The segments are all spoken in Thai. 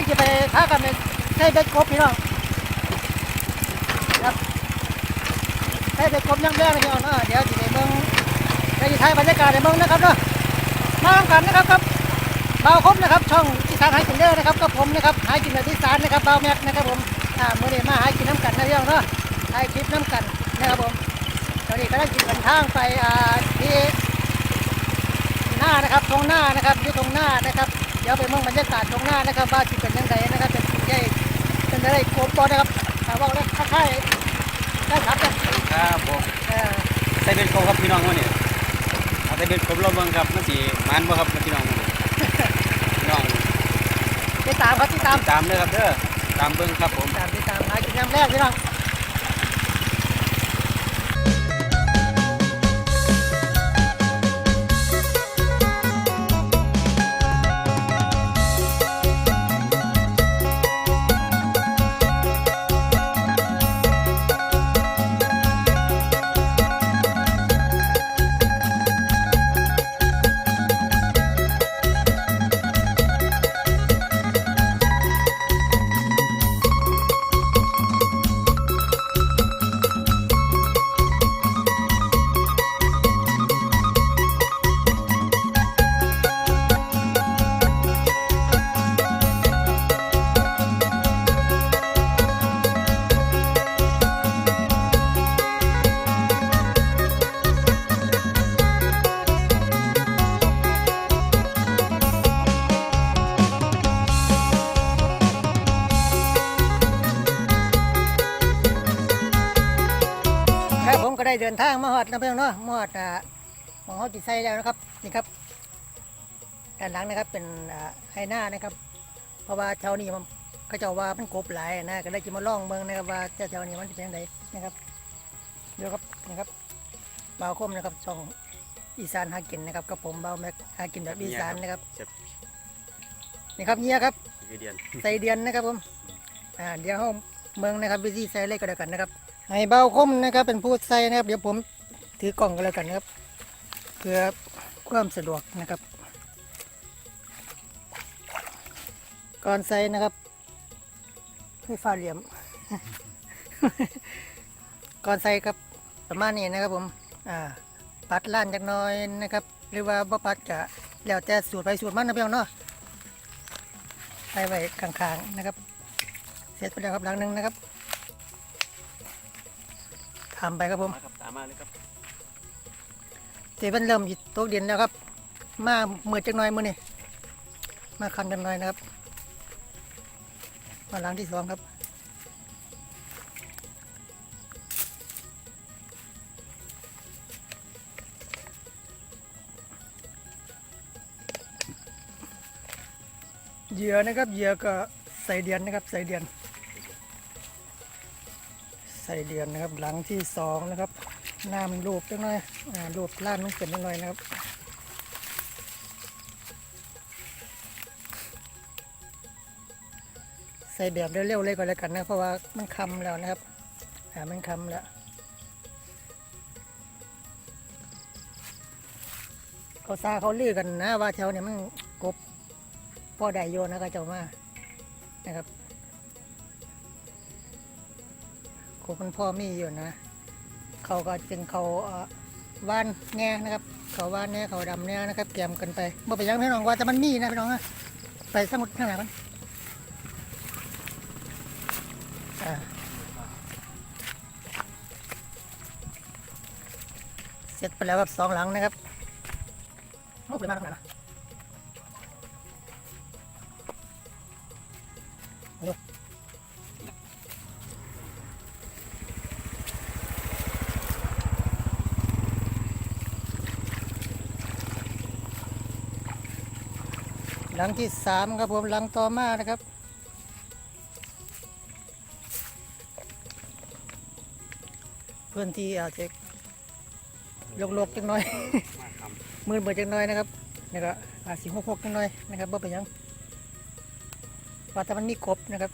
ลังจะไปค้ากันเป็นใช้เบ็ดกบพี่น้องครับใช้เบ็ดกบย่างแรกนะพี่น้องเนาะเดี๋ยวจะไปเบิ่งเดี๋ยวจะถ่ายบรรยากาศในเบิ่งนะครับเนาะมาทำกันนะครับครับเบาครบนะครับ ช่องอีสานหากินเด้อนะครับกับผมนะครับหากินแบบอีสานนะครับเบาแม็กนะครับผมอ่าเมื่อนี้มาหากินน้ำกันนะพี่น้องเนาะถ่ายคลิปน้ำกันนะครับผมตอนนี้ก็ได้กินกันทางไปอ่าที่หน้านะครับตรงหน้านะครับอยู่ตรงหน้านะครับ ดี๋ยวไปเมืองบรรยากาศตรงหน้านะครับว่าจิเป็นยังไงนะครับเป็นยังไงเป็นอะไรโกบอนะครับถามว่าได้ค่ายๆได้ครับเนี่ยครับผมเออใส่เป็นโคครับพี่น้องวันนี้เอาใส่เป็นโคเราเบิ่งครับมันสิมันบ่ครับพี่น้องมื้อนี้พี่น้องติดตามครับติดตามตามเลยครับเด้อตามเบิ่งครับผมตามติดตามหากินยามแรกพี่น้อง เดินทางมาฮอดนะเพื่อนเนาะมาฮอดอ่าหมองฮอดจิตไซแล้วนะครับนี่ครับด้านหลังนะครับเป็นอ่าไฮหน้านะครับ เพราะว่าแถวนี้มันเขาเจ้าว่ามันกบหลายนะก็ได้จะมาล่องเมืองนะครับว่าแถวๆนี้มันจะเป็นยังไงนะครับเดี๋ยวครับนะครับบ่าวคมนะครับช่องอีสานหากินนะครับกับผมบ่าวแม็กหากินแบบอีสานนะครับเจ็บนี่ครับเฮียครับกี่เดือนใส่เดือนนะครับผมอ่าเดี๋ยวเราเมืองนะครับวิธีใส่เลยก็แล้วกันนะครับ ให้เบาคมนะครับ เป็นผู้ใส่นะครับ เดี๋ยวผมถือกล่องก็แล้วกันนะครับ เพื่อความสะดวกนะครับ ก่อนใส่นะครับให้ฟ้าเหลี่ยม ก่อนใส่ครับประมาณนี้นะครับผมอ่าปัดล้านจักน้อยนะครับ หรือว่าบ่ปัดกะแล้วแต่สูตรไปสูตรมันนะเพี่องเนาะใส่ไว้ข้างๆนะครับ เสร็จไปแล้วครับหลังหนึงนะครับ ทำไปครับผม มาครับตามมาเลยครับเสร็จมันเริ่มหยุดตกเด่นแล้วครับ มาเมื่อจักหน่อยมือนี่มาคันจักหน่อยนะครับ มาหลังที่สองครับ เหยื่อนะครับเหยื่อก็ใส่เดือนนะครับ ใส่เดือนใส่เดือนนะครับ หลังที่สองนะครับน้ำรูปจังหน่อยอ่ารูปล้านลงเป็นจังหน่อยนะครับใส่แบบเร็วๆเลยก็แล้วกันนะเพราะว่ามันคำแล้วนะครับอ่ามันคำแล้วเขาซาเขาลือกันนะว่าแถวเนี่ยมันกบพ่อได้โยนะก็เจ้ามานะครับ โคมันพ่อมีอยู่นะ เขาก็เป็นเขาว่านแง่นะครับ เขาว่านแง่เขาดำแง่นะครับแกมกันไปบ่ไปยังพี่น้องว่าจะมันมีนะพี่น้องนะไปสมุดข้างหลังกันเสร็จไปแล้วครับสองหลังนะครับโอ้ไปมาทางไหนนะ หลังที่สามครับผมหลังต่อมานะครับพื้นที่อาจจะโลกๆจังน้อย มืดเบิดจังน้อยนะครับนี่ก็อาจสิหกหกจังน้อยนะครับบ่เป็นยังว่าแต่มันมีกบนะครับ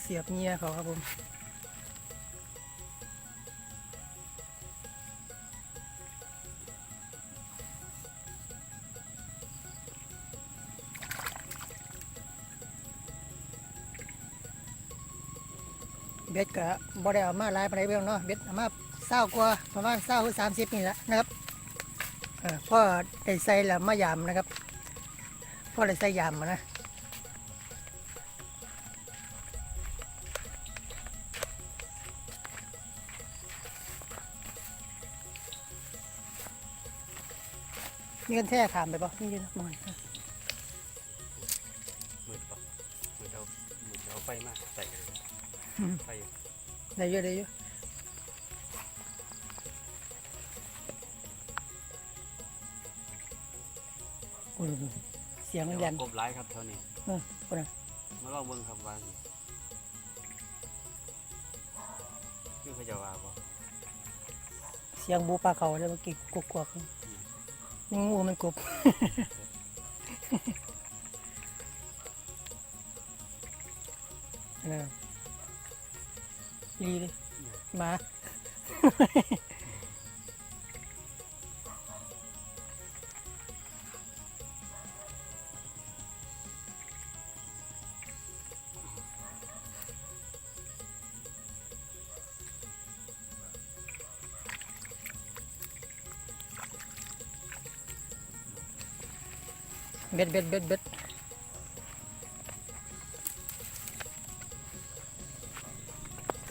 เสียบเงียเขาครับผม บ็ดก็บ่ได้เอามาหลายปานใดเบิ่งเนาะเบ็ดเอามาเศร้ากว่าประมาณเศร้าหรือสามสิบนี่แหละนะครับพ่อได้ใส่แล้วมายามนะครับพ่อได้ใส่ยามนะมีกันแท้ขามไปปะนี่ยืนมองมืดปะมืดเอามืดเอาไฟมากใส่กันเลย ไฟได้เยอะได้เยอะอุ้ยเสียงมันยันกบร้ายครับเท่านี้เออคนน่ะมาลองเบิ่งครับว่าสิคือเขาจะว่าบ่เสียงบูปลาเขาแล้วเมื่อกี้กุกกวกนี่งูมันกบนะ ลีเลยหมา เบ็ดเบ็ดเบ็ดเบ็ด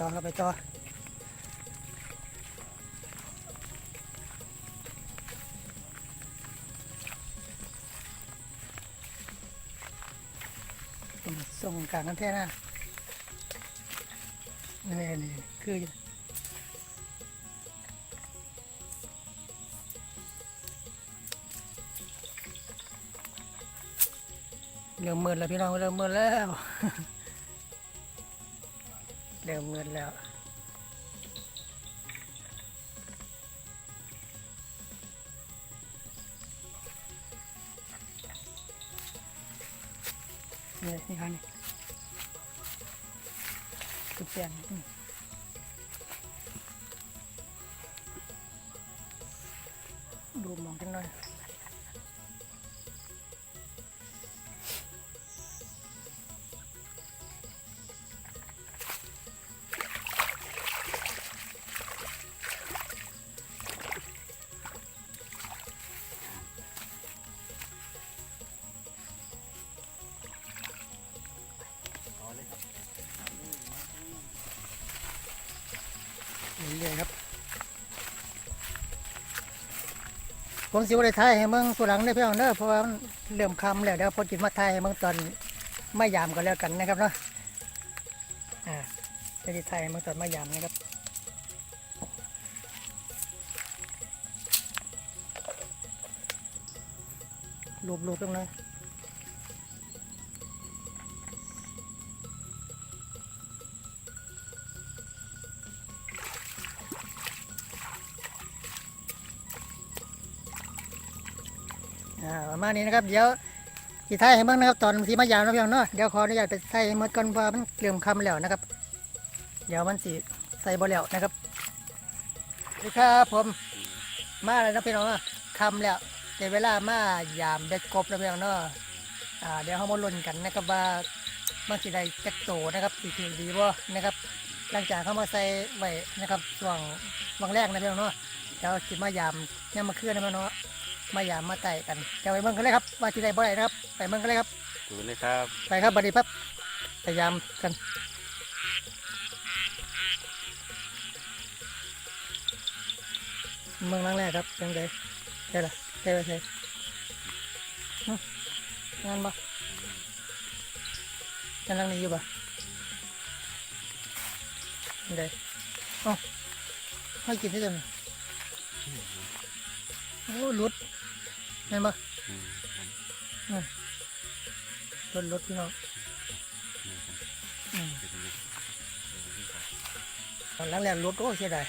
ต่อเข้าไปต่อส่งกลางกันแท้นะนี่นี่คือเริ่มมืดแล้วพี่น้องเริ่มมืดแล้ว เริ่มมืดแล้ว นี่นี่ครับนี่คือเปลี่ยนดูมองกันหน่อย เรื่อยๆครับผมสิวได้ทายให้เมืองสุหลังได้อพี่น้องเด้อเพราะว่ามันเริ่มคำแล้วเดี๋ยวพอจิตมาทายให้เมืองตอนไม่ยามกันแล้วกันนะครับเนาะอ่าจะได้ทายให้เมืองตอนไม่ยามนะครับรูปๆตรงนั้น อ่าประมาณนี้นะครับ เดี๋ยวสิทายให้เมืองนะครับตอนที่มายามนะพี่น้องเนาะเดี๋ยวขออนุญาตไปทายให้มืองก่อนเพราะว่ามันเริ่อมคำแล้วนะครับ เดี๋ยวมันสิใส่บ่แล้วนะครับสวัสดีครับผมมาแล้วนะพี่น้องเนาะคำแล้วในเวลามายามเด็ดกบแล้วพี่น้องเนาะอ่าเดี๋ยวเขามาลุ้นกันนะครับว่ามันสิได้จักโตนะครับสิถือดีบ่นะครับ หลังจากเขามาใส่ไว้นะครับช่วงวังแรกนะพี่น้องเนาะเดี๋ยวสิมายามเนี่ยมมาเคลื่อนนะพี่น้องเนาะ มายามมาไต่กันเดี๋ยวไปเบิ่งกันเลยครับ ว่าสิได้บ่ได้นะครับ ไปเบิ่งกันเลยครับดูเลยครับไปครับบัดนี้ปั๊บพยายามกันเมืองนั่งแรกครับยังไงใช่ละใช่ละใช่หึงานบ่จะนั่งนี่อยู่บ่ยังไงอ๋อให้กินที่ตรงนี้โอ้หลุด เห็นบ่อืมรถรถพี่น้องอืมตอนแรกๆรถโอ้เสียดาย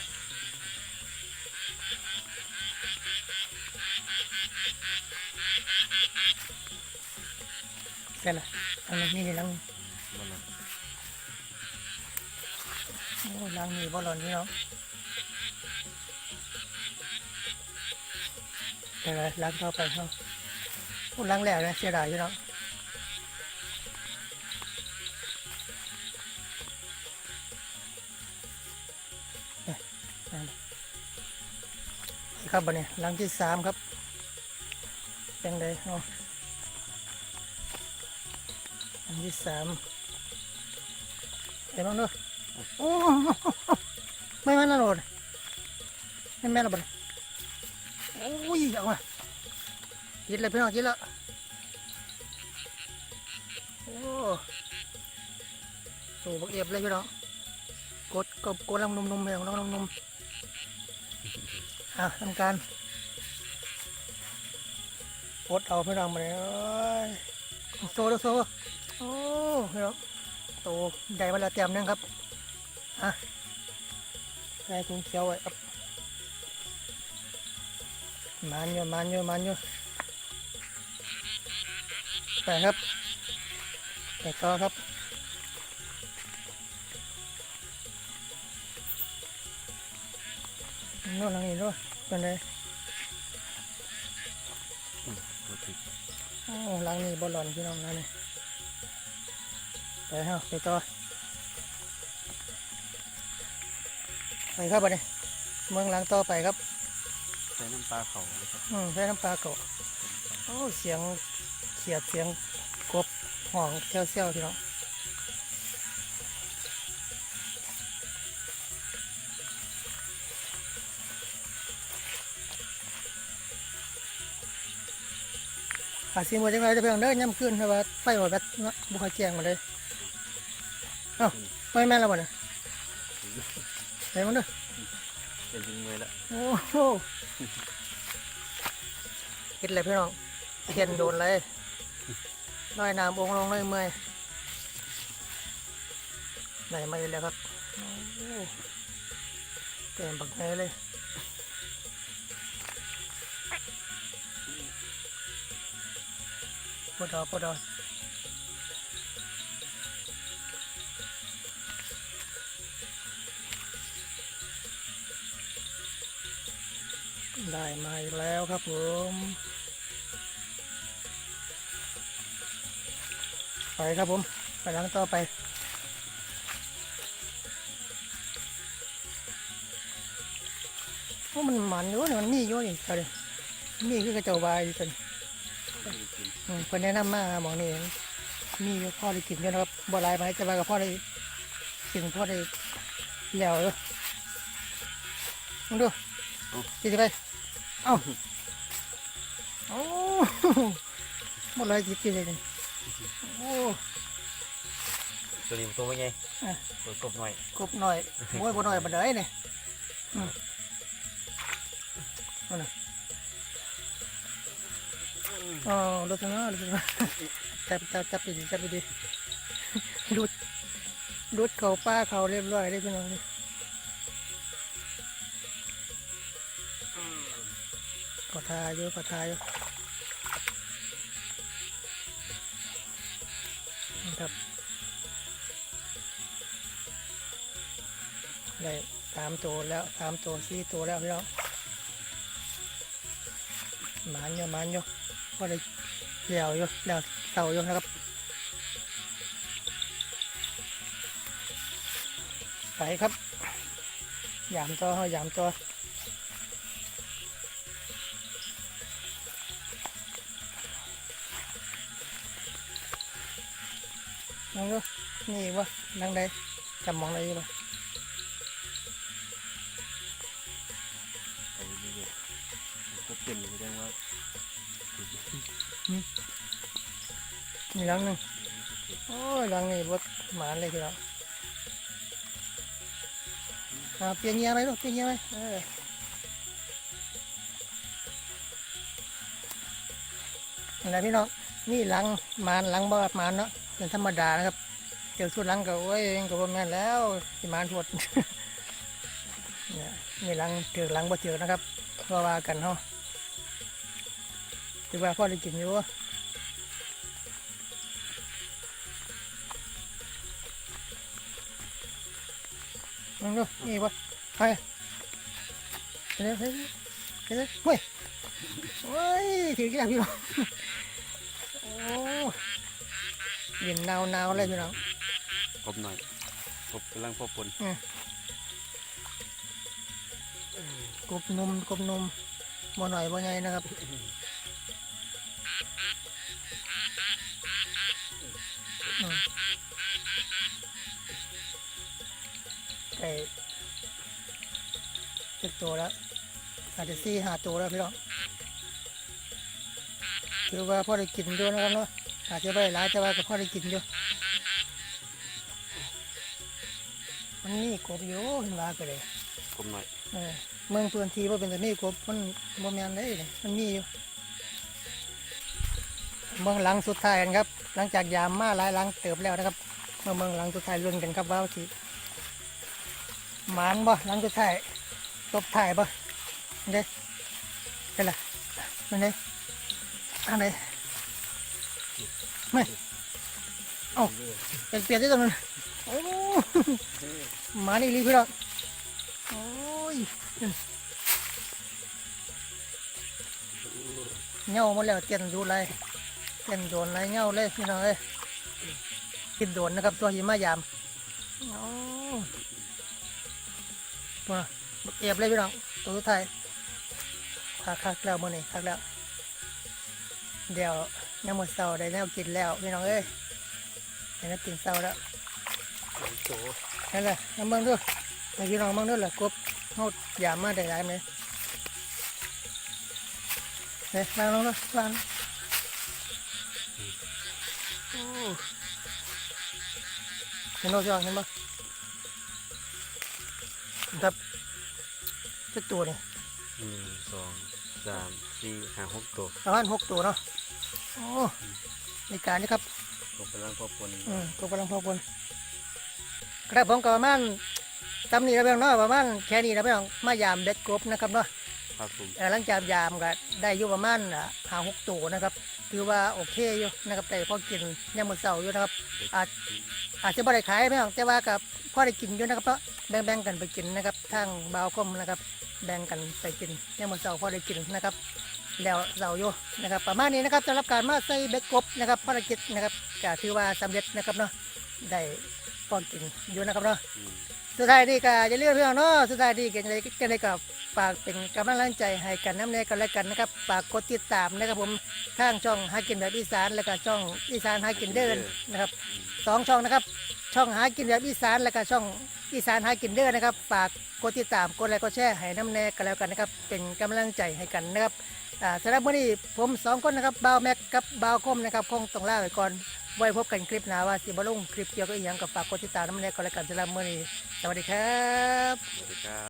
เสร็จละอันนี้นี่ล้างโอ้ล้างนี่บอลลอนพี่น้อง เดี๋ยวล้างเข้าไปเข้าโอ้ล้างแล้วนะเสียดายพี่น้องนี่ครับบันนี้หลังที่สามครับเป็นไงเนาะหลังที่สามเห็นบ้างเนอะโอ้ไม่แม่นแล้วโหลดไม่แม่นแล้วบัน โอ้ยเอามากินเลยพี่น้องกินแล้วโอ้โหบักเอียบเลยพี่น้องกดกดกดลงนุ่มเลยลงนุ่มอะทำการปลดเอาพี่น้องมาเลยโซ่โซ่โอ้พี่น้องโตใหญ่มาแล้วเต็มหนึงครับอะใส่ถุงเขียวไว้ครับ มันอยู่มันอยู่มันอยู่ไปครับไปต่อครับโน่นทางนี้ด้วยเป็นไงบ่ติดโอ้หลังนี้บอลลอนพี่น้องหลังนี้ไปเฮาไปต่อไปครับบัดนี้เมืองหลังต่อไปครับ ใส่น้ำปลาเขานะครับอืมใช้น้ำปลาเก่าโอ้เสียงเขียดเสียงกบห้องเซี่ยวเซี่ยวๆพี่น้องอาซีมาจังไรจะเพียงเด้อย่ำขึ้นเพราะว่าไฟหัวแบตเนาะบุคคลแจ้งมาเลยเอ้าไม่แม่นแล้วบ่เนี่ยเห็นมันเด้อเป็นจริงเลยละโอ้โห เห็ดเลยพี่น้องเขียนโดนเลยน้อยน้ำองลงเลยเมื่อยไหนมาอีกแล้วครับเต็มบักแง่เลยปวดดอปวดดอ ได้มาอีกแล้วครับผม ไปครับผม ไปหลังต่อไปโอ้มันมันอยู่เนี่ยมันมีอยู่นี่เอาดิมีคือกระเจ้าวายอยู่ตัวนี้บ่ได้กินอืมเพิ่นแนะนำมาหมองนี่มีอยู่พ่อได้กินอยู่นะครับบ่หลายไปแต่ว่าก็พ่อได้กินพ่อได้แล้วเด้อมึงดูกินสิไปเอ้าโอ้บ่หลายกินกินเลยนี่โอ้ตัวนี้ตัวใหญ่อะตัวกบหน่อยกบหน่อยโอ้ยบ่หน่อยบ่ได้นี่อืมนั่นน่ะอ๋อรถทางนั้นรถทางนั้นจับจับจับไปดิจับไปดิดูดดูดเขาป้าเขาเรียบร้อยได้พี่น้องนี่ขอ ทาอยู่ขอทาอยู่นะครับได้สามตัวแล้วสามตัวสี่ตัวแล้วพี่น้องหมันอยู่หมันอยู่ก็ได้เลี้ยวอยู่เลี้ยวเต่าอยู่นะครับ ไปครับยามต่อเฮายามต่อ นังดูนี่วะนังใดจำมองได้อยู่ปะเอาอยู่เลยก็เป็นแสดงว่านี่หลังหนึ่งโอ้ยหลังนี่บดหมานเลยทีเดียวอ่าเปลี่ยนเงียไหมลูกเปลี่ยนเงียไหมเออนี่แหละพี่น้องนี่หลังหมานหลังบ่หมานเนาะ เป็นธรรมดานะครับ เจอสุดหลังก็โอ้ยก็บ่แม่นแล้วสิมานทวดเนี่ยนี่หลังเจอหลังบ่เจอนะครับว่าว่ากันเนาะถือว่าพ่อได้กินอยู่มึงดูนี่วะไปเดี๋ยวเดี๋ยวเดี๋ยวเฮ้ยโอ้ยถือกี่พี่น้อง ย็นหนาวหนาวเลยพี่น้องกบหน่อยกบกำลังพอปนกบนมกบนมบ่หน่อยบ่ใหญ่นะครับอืมไก่เจ็ดตัวแล้วอาจจะสี่ห้าตัวแล้วพี่น้องถือว่าพ่อได้กินด้วยนะครับเนาะ อาจจะไม่ได้หลายแต่ว่าก็พ่อได้กินอยู่มันนี่กบอยู่เห็นว่าก็เลยกลมหน่อยเออเมืองพื้นที่ว่าเป็นแต่นี่กบมันบ่แม่นเลยนี่มันมีอยู่เมืองหลังสุดท้ายกันครับ หลังจากยามมาหลายหลังเติบแล้วนะครับเมื่อเมืองหลังสุดท้ายลุ้นกันครับว่าสิหมานบ่หลังสุดท้ายตบท้ายบ่เด้เป็นไรมันเด้อันไหน ไม่เอ้าเปลี่ยนเปลี่ยนที่ตรงนั้นโอ้หมานี่รีพี่น้องโอ้ยเงาหมดแล้วเตียนดูไรเตียนโดนไรเงาเลยพี่น้องเอ้ยกินโดนนะครับ ตัวหิมะยามโอ้มาเอียบเลยพี่น้องตัวสุดท้ายคักคักแล้วมื่อนี้คักแล้วเดี๋ยว ยังหมดเสาได้แนวกินแล้วพี่น้องเอ้ยได้แนวกินเสาแล้วโตนั่นแหละน้ำเบิ่งด้วยให้พี่น้องเบิ่งด้วยแหละกบเฮาหยามมาได้หลายไหมเฮ้ยวางลงด้วยวางโอ้เห็นโน้ตยังเห็นปะครับจะตัวนี่หนึ่งสองสามสี่ห้าหกตัวประมาณหกตัวเนาะ โอ้ในการนี้ครับกบกำลังพอปนอืมตัวกำลังพอคนครับผมก็ประมาณจำนี่แล้วเพียงเนาะประมาณแค่นี้แล้วเพียงมายามเด็ดกบนะครับเนาะครับผมเอ่อหลังจากยามก็ได้อยู่ประมาณหาหกตัวนะครับถือว่าโอเคอยู่นะครับแต่พอกินยามมื้อเช้าอยู่นะครับ อาจอาจจะบ่ได้ขายไม่หรอกแต่ว่ากับพอได้กินอยู่นะครับเพราะแบ่งๆกันไปกินนะครับทางบาวคมนะครับ แบ่งกันไปกินยามมื้อเช้าพอได้กินนะครับ แล้วเสาอยู่นะครับ ประมาณนี้นะครับสำหรับการมาใส่เบ็ดกบนะครับภารกิจนะครับก็ถือว่าสำเร็จนะครับเนาะได้พอกินอยู่นะครับเนาะอืมสุดท้ายนี่ก็อย่าลืมเรื่องเนาะสุดท้ายนี่ก็จะได้จะได้กับฝากเป็นกำลังใจให้กันน้ำแน่กันแล้วกันนะครับฝากกดติดตามนะครับผมทางช่องหากินแบบอีสานแล้วก็ช่องอีสานหากินเดินนะครับสองช่องนะครับ ช่องหากินแบบอีสานแล้วก็ช่องอีสานหากินเดินนะครับฝากกดติดตามกดไลค์กดแชร์ให้น้ำแน่กันแล้วกันนะครับเป็นกำลังใจให้กันนะครับ อ่าสำหรับวันนี้ผมสองคนนะครับบ่าวแม็กกับบ่าวคมนะครับคงต้องลาไปก่อนไว้พบกันคลิปหน้าว่าสิบลงคลิปเกี่ยวกับอีหยังกับฝากกดติดตามน้ำแน่ก็แล้วกันสำหรับวันนี้สวัสดีครับ สวัสดีครับ